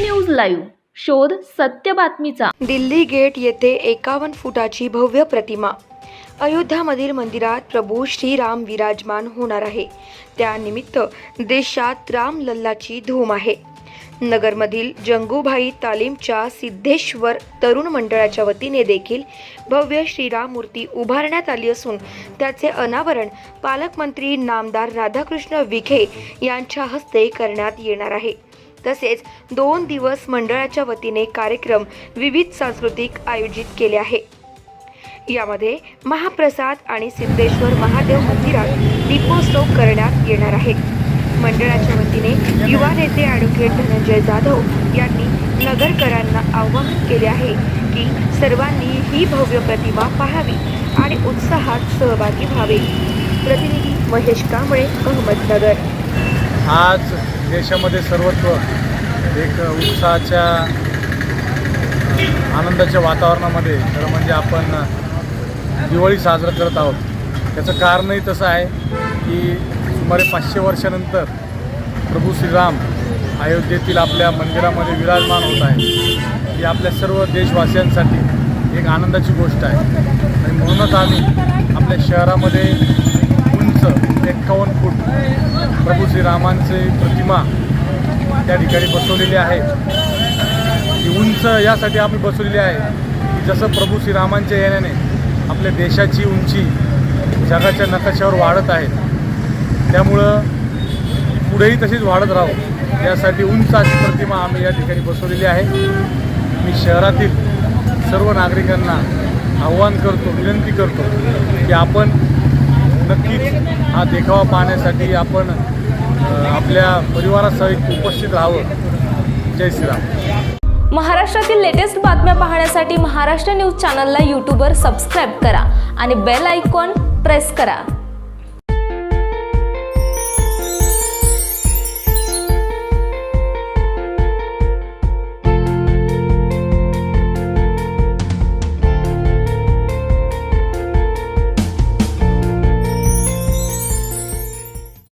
News live. शोध सत्य बातमीचा. दिल्ली गेट येथे एकावन्न फुटाची भव्य प्रतिमा. अयोध्यामधील मंदिरात प्रभू श्रीराम विराजमान होणार आहे. त्यानिमित्त देशात रामलल्लाची धूम आहे. नगरमधील जंगूभाई तालीमच्या सिद्धेश्वर तरुण मंडळाच्या वतीने देखील भव्य श्रीराम मूर्ती उभारण्यात आली असून त्याचे अनावरण पालकमंत्री नामदार राधाकृष्ण विखे यांच्या हस्ते करण्यात येणार आहे. तसेच दोन दिवस मंडळाच्या वतीने कार्यक्रम विविध सांस्कृतिक आयोजित केले आहे. यामध्ये महाप्रसाद आणि सिद्धेश्वर महादेव मंदिरात दीपोत्सव करण्यात येणार आहे. मंडळाच्या वतीने युवा नेते ॲडव्होकेट धनंजय जाधव यांनी नगरकरांना आवाहन केले आहे की सर्वांनी ही भव्य प्रतिमा पाहावी आणि उत्साहात सहभागी व्हावे. प्रतिनिधी महेश कांबळे अहमदनगर. आज देशामध्ये सर्वत्र एक उत्साहाच्या आनंदाच्या वातावरणामध्ये खरं म्हणजे आपण दिवाळी साजरा करत आहोत. त्याचं कारणही तसं आहे की सुमारे पाचशे वर्षानंतर प्रभू श्रीराम अयोध्येतील आपल्या मंदिरामध्ये विराजमान होत आहे ही आपल्या सर्व देशवासियांसाठी एक आनंदाची गोष्ट आहे. आणि म्हणूनच आम्ही आपल्या शहरामध्ये एक्कावन्न फूट प्रभू श्रीरामांचे प्रतिमा त्या ठिकाणी बसवलेली आहे. ही उंच यासाठी आम्ही बसवलेली आहे. की जसं प्रभू श्रीरामांच्या येण्याने आपल्या देशाची उंची जगाच्या नकाशावर वाढत आहे त्यामुळं पुढेही तशीच वाढत राहू. यासाठी उंच अशी प्रतिमा आम्ही या ठिकाणी बसवलेली आहे. मी शहरातील सर्व नागरिकांना आव्हान करतो विनंती करतो की आपण नक्कीच हा देखावा पाहण्यासाठी आपण आपल्या परिवारासहित उपस्थित राहावं. जय श्रीराम. महाराष्ट्रातील लेटेस्ट बातम्या पाहण्यासाठी महाराष्ट्र न्यूज चॅनलला यूट्यूबवर सबस्क्राईब करा आणि बेल आयकॉन प्रेस करा.